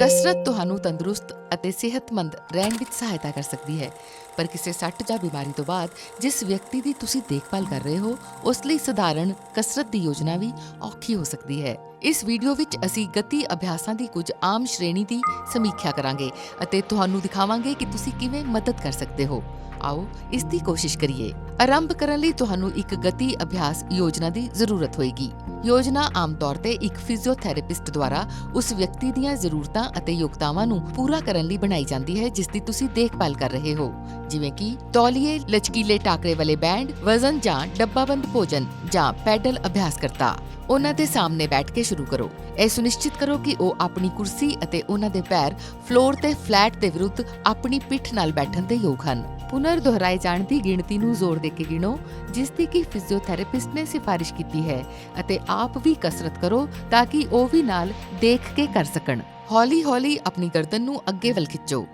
ਕਸਰਤ ਤੁਹਾਨੂੰ ਤੰਦਰੁਸਤ ਅਤੇ ਸਿਹਤਮੰਦ ਰਹਿਣ ਵਿੱਚ ਸਹਾਇਤਾ ਕਰ ਸਕਦੀ ਹੈ। ਪਰ ਕਿਸੇ ਸੱਟ ਜਾਂ ਬਿਮਾਰੀ ਤੋਂ ਬਾਅਦ ਜਿਸ ਵਿਅਕਤੀ ਦੀ ਤੁਸੀਂ ਦੇਖਭਾਲ ਕਰ ਰਹੇ ਹੋ, ਉਸ ਲਈ ਸਧਾਰਨ ਕਸਰਤ ਦੀ ਯੋਜਨਾ ਵੀ ਔਖੀ ਹੋ ਸਕਦੀ ਹੈ। ਇਸ ਵੀਡੀਓ ਵਿੱਚ ਅਸੀਂ ਗਤੀ ਅਭਿਆਸਾਂ ਦੀ ਕੁਝ ਆਮ ਸ਼੍ਰੇਣੀ ਦੀ ਸਮੀਖਿਆ ਕਰਾਂਗੇ ਅਤੇ ਤੁਹਾਨੂੰ ਦਿਖਾਵਾਂਗੇ ਕਿ ਤੁਸੀਂ ਕਿਵੇਂ ਮਦਦ ਕਰ ਸਕਦੇ ਹੋ। ਆਓ ਇਸ ਦੀ ਕੋਸ਼ਿਸ਼ ਕਰੀਏ। ਆਰੰਭ ਕਰਨ ਲਈ ਤੁਹਾਨੂੰ ਇੱਕ ਗਤੀ ਅਭਿਆਸ ਯੋਜਨਾ ਦੀ ਜ਼ਰੂਰਤ ਹੋਏਗੀ। ਯੋਜਨਾ ਆਮ ਤੌਰ ਤੇ ਇੱਕ ਫਿਜ਼ੀਓਥੈਰੇਪਿਸਟ ਦੁਆਰਾ ਉਸ ਵਿਅਕਤੀ ਦੀਆਂ ਜ਼ਰੂਰਤਾਂ ਅਤੇ ਯੋਗਤਾਵਾਂ ਨੂੰ ਪੂਰਾ ਕਰਨ ਲਈ ਬਣਾਈ ਜਾਂਦੀ ਹੈ ਜਿਸ ਦੀ ਤੁਸੀਂ ਦੇਖਭਾਲ ਕਰ ਰਹੇ ਹੋ। ਜਿਵੇਂ ਕਿ ਤੌਲੀਏ, ਲਚਕੀਲੇ ਟਾਕਰੇ ਵਾਲੇ ਬੈਂਡ, ਵਜ਼ਨ ਜਾਂ ਡੱਬਾਬੰਦ ਭੋਜਨ ਜਾਂ ਪੈਡਲ ਅਭਿਆਸ ਕਰਤਾ ਉਹਨਾਂ ਦੇ ਸਾਹਮਣੇ ਬੈਠ ਕੇ ਸ਼ੁਰੂ ਕਰੋ। ਇਹ ਸੁਨਿਸ਼ਚਿਤ ਕਰੋ ਕਿ ਉਹ ਆਪਣੀ ਕੁਰਸੀ ਅਤੇ ਉਹਨਾਂ ਦੇ ਪੈਰ ਫਲੋਰ ਤੇ ਫਲੈਟ ਦੇ ਵਿਰੁੱਧ ਆਪਣੀ ਪਿੱਠ ਨਾਲ ਬੈਠਣ ਦੇ ਯੋਗ ਹਨ। ਪੁਨਰ ਦੁਹਰਾਏ ਜਾਣ ਦੀ ਗਿਣਤੀ ਨੂੰ ਜ਼ੋਰ ਦੇ ਕੇ ਗਿਣੋ, ਜਿਸ ਦੀ ਕਿ ਫਿਜ਼ੀਓਥੈਰੇਪਿਸਟ ਨੇ ਸਿਫਾਰਿਸ਼ ਕੀਤੀ ਹੈ ਅਤੇ ਆਪ ਵੀ ਕਸਰਤ ਕਰੋ ਤਾਂ ਕਿ ਉਹ ਵੀ ਨਾਲ ਦੇਖ ਕੇ ਕਰ ਸਕਣ। ਹੌਲੀ-ਹੌਲੀ ਆਪਣੀ ਗਰਦਨ ਨੂੰ ਅੱਗੇ ਵੱਲ ਖਿੱਚੋ।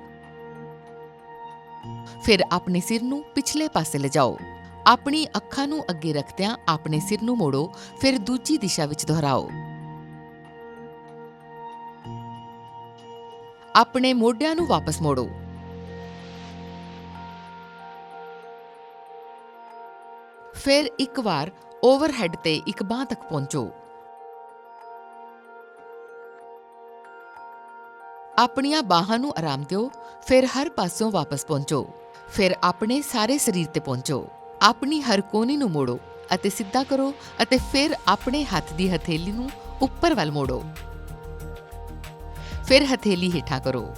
ਫਿਰ ਆਪਣੇ ਸਿਰ ਨੂੰ ਪਿਛਲੇ ਪਾਸੇ ਲਿਜਾਓ। ਆਪਣੀ ਅੱਖਾਂ ਨੂੰ ਅੱਗੇ ਰੱਖਦਿਆਂ ਆਪਣੇ ਸਿਰ ਨੂੰ ਮੋੜੋ, ਫਿਰ ਦੂਜੀ ਦਿਸ਼ਾ ਵਿੱਚ ਦੁਹਰਾਓ। ਆਪਣੇ ਮੋਢਿਆਂ ਨੂੰ ਵਾਪਸ ਮੋੜੋ। ਫਿਰ ਇੱਕ ਵਾਰ ਓਵਰਹੈੱਡ ਤੇ ਇੱਕ ਬਾਹ ਤੱਕ ਪਹੁੰਚੋ। ਆਪਣੀਆਂ ਬਾਹਾਂ ਨੂੰ ਆਰਾਮ ਦਿਓ, ਫਿਰ ਹਰ ਪਾਸਿਓਂ ਵਾਪਸ ਪਹੁੰਚੋ। ਫਿਰ ਆਪਣੇ ਸਾਰੇ ਸਰੀਰ ਤੇ ਪਹੁੰਚੋ। ਆਪਣੀ ਹਰ ਕੋਨੀ ਨੂੰ ਮੋੜੋ ਅਤੇ ਸਿੱਧਾ ਕਰੋ ਅਤੇ ਫਿਰ ਆਪਣੇ ਹੱਥ ਦੀ ਹਥੇਲੀ ਨੂੰ ਉੱਪਰ ਵੱਲ ਮੋੜੋ। ਫਿਰ ਹਥੇਲੀ ਹੇਠਾਂ ਕਰੋ।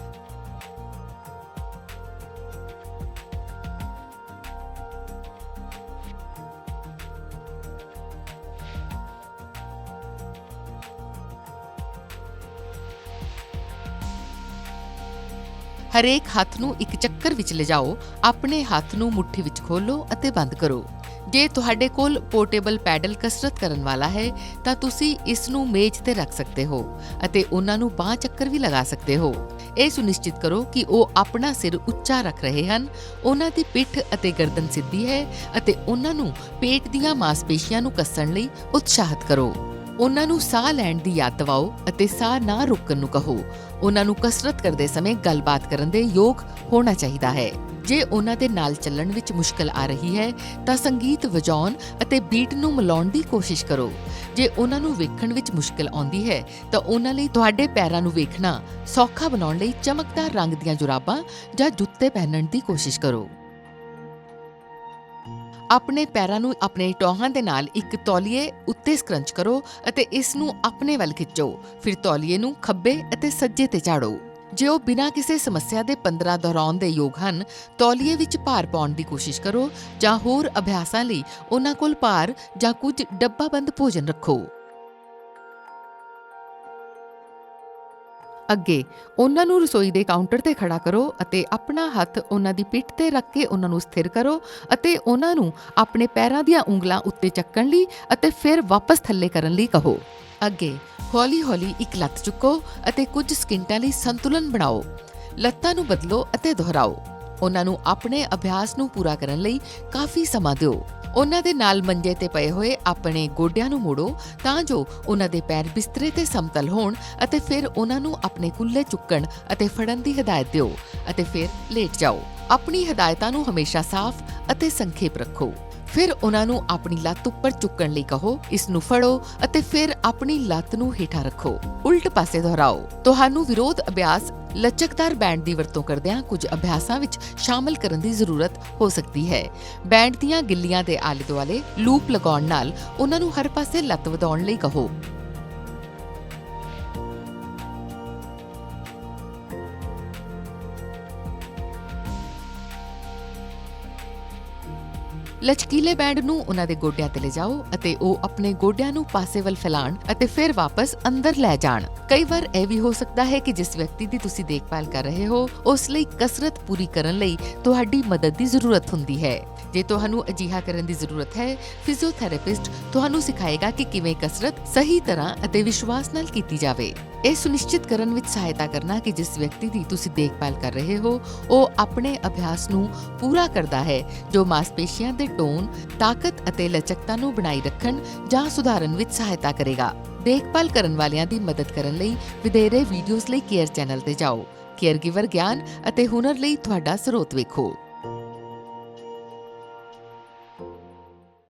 ਹਰੇਕ ਹੱਥ ਨੂੰ ਇੱਕ ਚੱਕਰ ਵਿੱਚ ਲਿਜਾਓ, ਆਪਣੇ ਹੱਥ ਨੂੰ ਮੁੱਠੀ ਵਿੱਚ ਖੋਲੋ ਅਤੇ ਬੰਦ ਕਰੋ। ਜੇ ਤੁਹਾਡੇ ਕੋਲ ਪੋਰਟੇਬਲ ਪੈਡਲ ਕਸਰਤ ਕਰਨ ਵਾਲਾ ਹੈ, ਤਾਂ ਤੁਸੀਂ ਇਸ ਨੂੰ ਮੇਜ਼ ਤੇ ਰੱਖ ਸਕਦੇ ਹੋ ਅਤੇ ਉਹਨਾਂ ਨੂੰ ਬਾਹ ਚੱਕਰ ਵੀ ਲਗਾ ਸਕਦੇ ਹੋ। ਇਹ ਸੁਨਿਸ਼ਚਿਤ ਕਰੋ ਕਿ ਉਹ ਆਪਣਾ ਸਿਰ ਉੱਚਾ ਰੱਖ ਰਹੇ ਹਨ, ਉਹਨਾਂ ਦੀ ਪਿੱਠ ਅਤੇ ਗਰਦਨ ਸਿੱਧੀ ਹੈ ਅਤੇ ਉਹਨਾਂ ਨੂੰ ਪੇਟ ਦੀਆਂ ਮਾਸਪੇਸ਼ੀਆਂ ਨੂੰ ਕੱਸਣ ਲਈ ਉਤਸ਼ਾਹਿਤ ਕਰੋ। ਉਹਨਾਂ ਨੂੰ ਸਾਹ ਲੈਣ ਦੀ ਯਾਦ ਦਿਵਾਓ ਅਤੇ ਸਾਹ ਨਾ ਰੋਕਣ ਨੂੰ ਕਹੋ। ਉਹਨਾਂ ਨੂੰ ਕਸਰਤ ਕਰਦੇ ਸਮੇਂ ਗੱਲਬਾਤ ਕਰਨ ਦੇ ਯੋਗ ਹੋਣਾ ਚਾਹੀਦਾ ਹੈ। ਜੇ ਉਹਨਾਂ ਦੇ ਨਾਲ ਚੱਲਣ ਵਿੱਚ ਮੁਸ਼ਕਲ ਆ ਰਹੀ ਹੈ, ਤਾਂ ਸੰਗੀਤ ਵਜਾਉਣ ਅਤੇ ਬੀਟ ਨੂੰ ਮਿਲਾਉਣ ਦੀ ਕੋਸ਼ਿਸ਼ ਕਰੋ। ਜੇ ਉਹਨਾਂ ਨੂੰ ਵੇਖਣ ਵਿੱਚ ਮੁਸ਼ਕਲ ਆਉਂਦੀ ਹੈ, ਤਾਂ ਉਹਨਾਂ ਲਈ ਤੁਹਾਡੇ ਪੈਰਾਂ ਨੂੰ ਵੇਖਣਾ, ਸੌਖਾ ਬਣਾਉਣ ਲਈ ਚਮਕਦਾਰ ਰੰਗ ਦੀਆਂ ਜੁਰਾਬਾਂ ਜਾਂ ਜੁੱਤੇ ਪਹਿਨਣ ਦੀ ਕੋਸ਼ਿਸ਼ ਕਰੋ। ਆਪਣੇ ਪੈਰਾਂ ਨੂੰ ਆਪਣੇ ਟੋਹਾਂ ਦੇ ਨਾਲ ਇੱਕ ਤੌਲੀਏ ਉੱਤੇ ਸਕਰੰਚ ਕਰੋ ਅਤੇ ਇਸ ਨੂੰ ਆਪਣੇ ਵੱਲ ਖਿੱਚੋ। ਫਿਰ ਤੌਲੀਏ ਨੂੰ ਖੱਬੇ ਅਤੇ ਸੱਜੇ ਤੇ ਝਾੜੋ। ਜੇ ਉਹ ਬਿਨਾਂ ਕਿਸੇ ਸਮੱਸਿਆ ਦੇ 15 ਦੁਹਰਾਉਣ ਦੇ ਯੋਗ ਹਨ, ਤੌਲੀਏ ਵਿੱਚ ਭਾਰ ਪਾਉਣ ਦੀ ਕੋਸ਼ਿਸ਼ ਕਰੋ ਜਾਂ ਹੋਰ ਅਭਿਆਸਾਂ ਲਈ ਉਹਨਾਂ ਕੋਲ ਭਾਰ ਜਾਂ ਕੁਝ ਡੱਬਾਬੰਦ ਭੋਜਨ ਰੱਖੋ। ਅੱਗੇ, ਉਹਨਾਂ ਨੂੰ ਰਸੋਈ ਦੇ ਕਾਊਂਟਰ ਤੇ ਖੜਾ ਕਰੋ ਅਤੇ ਆਪਣਾ ਹੱਥ ਉਹਨਾਂ ਦੀ ਪਿੱਠ ਤੇ ਰੱਖ ਕੇ ਉਹਨਾਂ ਨੂੰ ਸਥਿਰ ਕਰੋ ਅਤੇ ਉਹਨਾਂ ਨੂੰ ਆਪਣੇ ਪੈਰਾਂ ਦੀਆਂ ਉਂਗਲਾਂ ਉੱਤੇ ਚੱਕਣ ਲਈ ਅਤੇ ਫਿਰ ਵਾਪਸ ਥੱਲੇ ਕਰਨ ਲਈ ਕਹੋ। ਅੱਗੇ, ਹੌਲੀ-ਹੌਲੀ ਇੱਕ ਲੱਤ ਚੁੱਕੋ ਅਤੇ ਕੁਝ ਸਕਿੰਟਾਂ ਲਈ ਸੰਤੁਲਨ ਬਣਾਓ। ਲੱਤਾਂ ਨੂੰ ਬਦਲੋ ਅਤੇ ਦੁਹਰਾਓ। ਉਹਨਾਂ ਨੂੰ ਆਪਣੇ ਅਭਿਆਸ ਨੂੰ ਪੂਰਾ ਕਰਨ ਲਈ ਕਾਫੀ ਸਮਾਂ ਦਿਓ। ਉਹਨਾਂ ਦੇ ਨਾਲ ਮੰਜੇ ਤੇ ਪਏ ਹੋਏ ਆਪਣੇ ਗੋਡਿਆਂ ਨੂੰ ਮੋੜੋ ਤਾਂ ਜੋ ਉਹਨਾਂ ਦੇ ਪੈਰ ਬਿਸਤਰੇ ਤੇ ਸਮਤਲ ਹੋਣ ਅਤੇ ਫਿਰ ਉਹਨਾਂ ਨੂੰ ਆਪਣੇ ਕੁੱਲੇ ਚੁੱਕਣ ਅਤੇ ਫੜਨ ਦੀ ਹਦਾਇਤ ਦਿਓ ਅਤੇ ਫਿਰ ਲੇਟ ਜਾਓ। ਆਪਣੀ ਹਦਾਇਤਾਂ ਨੂੰ ਹਮੇਸ਼ਾ ਸਾਫ਼ ਅਤੇ ਸੰਖੇਪ ਰੱਖੋ। ਫਿਰ ਉਹਨਾਂ ਨੂੰ ਆਪਣੀ ਲੱਤ ਉੱਪਰ ਚੁੱਕਣ ਲਈ ਕਹੋ, ਇਸ ਨੂੰ ਫੜੋ ਅਤੇ ਫਿਰ ਆਪਣੀ ਲੱਤ ਨੂੰ ਹੇਠਾਂ ਰੱਖੋ। ਉਲਟ ਪਾਸੇ ਦੁਹਰਾਓ। ਤੁਹਾਨੂੰ ਵਿਰੋਧ ਅਭਿਆਸ ਲਚਕਦਾਰ ਬੈਂਡ ਦੀ ਵਰਤੋਂ ਕਰਦਿਆਂ ਕੁਝ ਅਭਿਆਸਾਂ ਵਿੱਚ ਸ਼ਾਮਲ ਕਰਨ ਦੀ ਜ਼ਰੂਰਤ ਹੋ ਸਕਦੀ ਹੈ। ਬੈਂਡ ਦੀਆਂ ਗਿੱਲੀਆਂ ਦੇ ਆਲੇ ਦੁਆਲੇ ਲੂਪ ਲਗਾਉਣ ਨਾਲ ਉਹਨਾਂ ਨੂੰ ਹਰ ਪਾਸੇ ਲੱਤ ਵਧਾਉਣ ਲਈ ਕਹੋ। ਲਚਕੀਲੇ ਬੈਂਡ ਨੂੰ ਉਹਨਾਂ ਦੇ ਗੋਡਿਆਂ ਤੇ ਲਿਜਾਓ ਅਤੇ ਉਹ ਆਪਣੇ ਗੋਡਿਆਂ ਨੂੰ ਪਾਸੇ ਵੱਲ ਫੈਲਾਣ ਅਤੇ ਫਿਰ ਵਾਪਸ ਅੰਦਰ ਲੈ ਜਾਣ। ਕਈ ਵਾਰ ਇਹ ਵੀ ਹੋ ਸਕਦਾ ਹੈ ਕਿ ਜਿਸ ਵਿਅਕਤੀ ਦੀ ਤੁਸੀਂ ਦੇਖਭਾਲ ਕਰ ਰਹੇ ਹੋ, ਉਸ ਲਈ ਕਸਰਤ ਪੂਰੀ ਕਰਨ ਲਈ ਤੁਹਾਡੀ ਮਦਦ ਦੀ ਜ਼ਰੂਰਤ ਹੁੰਦੀ ਹੈ। ਜੇ ਤੁਹਾਨੂੰ ਅਜਿਹਾ ਕਰਨ ਦੀ ਜ਼ਰੂਰਤ ਹੈ, ਫਿਜ਼ੀਓਥੈਰੇਪਿਸਟ ਤੁਹਾਨੂੰ ਸਿਖਾਏਗਾ ਕਿ ਕਿਵੇਂ ਕਸਰਤ ਸਹੀ ਤਰ੍ਹਾਂ ਅਤੇ ਵਿਸ਼ਵਾਸ ਨਾਲ ਕੀਤੀ ਜਾਵੇ। ਇਹ ਸੁਨਿਸ਼ਚਿਤ ਕਰਨ ਵਿੱਚ ਸਹਾਇਤਾ ਕਰਨਾ ਕਿ ਜਿਸ ਵਿਅਕਤੀ ਦੀ ਤੁਸੀਂ ਦੇਖਭਾਲ ਕਰ ਰਹੇ ਹੋ, ਉਹ ਆਪਣੇ ਅਭਿਆਸ ਨੂੰ ਪੂਰਾ ਕਰਦਾ ਹੈ, ਜੋ ਮਾਸਪੇਸ਼ੀਆਂ ਦੇ ਟੋਨ, ਤਾਕਤ ਅਤੇ ਲਚਕਤਾ ਨੂੰ ਬਣਾਈ ਰੱਖਣ ਜਾਂ ਸੁਧਾਰਨ ਵਿੱਚ ਸਹਾਇਤਾ ਕਰੇਗਾ। ਦੇਖਭਾਲ ਕਰਨ ਵਾਲਿਆਂ ਦੀ ਮਦਦ ਕਰਨ ਲਈ ਵਧੇਰੇ ਵੀਡੀਓਜ਼ ਲਈ ਕੇਅਰ ਚੈਨਲ ਤੇ ਜਾਓ। ਕੇਅਰਗਿਵਰ ਗਿਆਨ ਅਤੇ ਹੁਨਰ ਲਈ ਤੁਹਾਡਾ ਸਰੋਤ ਵੇਖੋ।